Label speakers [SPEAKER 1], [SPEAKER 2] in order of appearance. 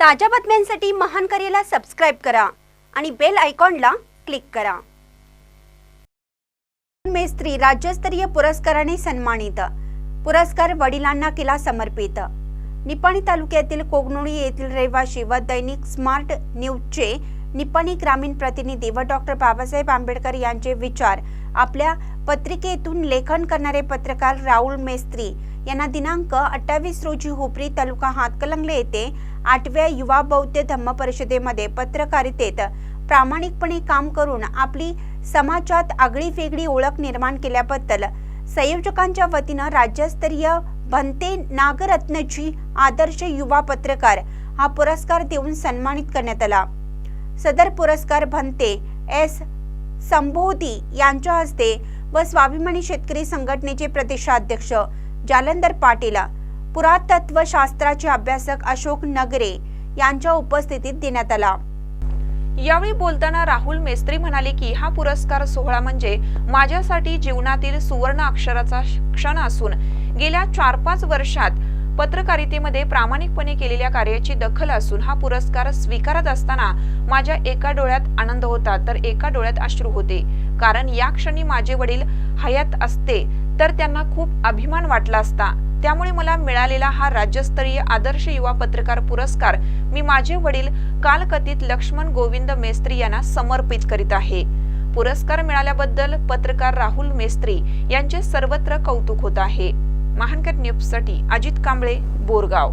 [SPEAKER 1] ताज्या बातम्यांसाठी महान करेला सबस्क्राईब करा आणि बेल आयकॉनला क्लिक करा. मेस्त्री राज्यस्तरीय पुरस्काराने सन्मानित. पुरस्कार वडिलांना केला समर्पित. निपाणी तालुक्यातील कोगनोळी येथील रहिवाशी व दैनिक स्मार्ट न्यूजचे निपाणी ग्रामीण प्रतिनिधी व डॉक्टर बाबासाहेब आंबेडकर यांचे विचार आपल्या पत्रिकेतून लेखन करणारे पत्रकार राहुल मेस्त्री यांना दिनांक अठ्ठावीस रोजी हुपरी तालुका हातकलंगले येथे आठव्या युवा बौद्ध धम्म परिषदेमध्ये पत्रकारितेत प्रामाणिकपणे काम करून आपली समाजात आगळी वेगळी ओळख निर्माण केल्याबद्दल संयोजकांच्या वतीनं राज्यस्तरीय भंते नागरत्नजी आदर्श युवा पत्रकार हा पुरस्कार देऊन सन्मानित करण्यात आला. सदर पुरस्कार भंते एस. संबोधी यांच्या हस्ते व स्वाभिमानी शेतकरी संघटनेचे प्रदेशाध्यक्ष जालंधर पाटील पुरातत्व शास्त्राचे अभ्यासक अशोक नगरे यांच्या उपस्थितीत देण्यात आला.
[SPEAKER 2] यावेळी बोलताना राहुल मेस्त्री म्हणाले की हा पुरस्कार सोहळा म्हणजे माझ्यासाठी जीवनातील सुवर्ण अक्षराचा क्षण असून गेल्या चार पाच वर्षात पत्रकारितेमध्ये प्रामाणिकपणे केलेल्या कार्याची दखल असून हा पुरस्कार स्वीकारत असताना माझ्या एका डोळ्यात आनंद होता तर एका डोळ्यात अश्रू होते. कारण या क्षणी माझे वडील हयात असते तर त्यांना खूप अभिमान वाटला असता. त्यामुळे मला मिळालेला हा राज्यस्तरीय आदर्श युवा पत्रकार पुरस्कार मी माझे वडील कालकथित लक्ष्मण गोविंद मेस्त्री यांना समर्पित करीत आहे. पुरस्कार मिळाल्याबद्दल पत्रकार राहुल मेस्त्री यांचे सर्वत्र कौतुक होत आहे. महानकर न्यूजसाठी अजित कांबळे बोरगाव.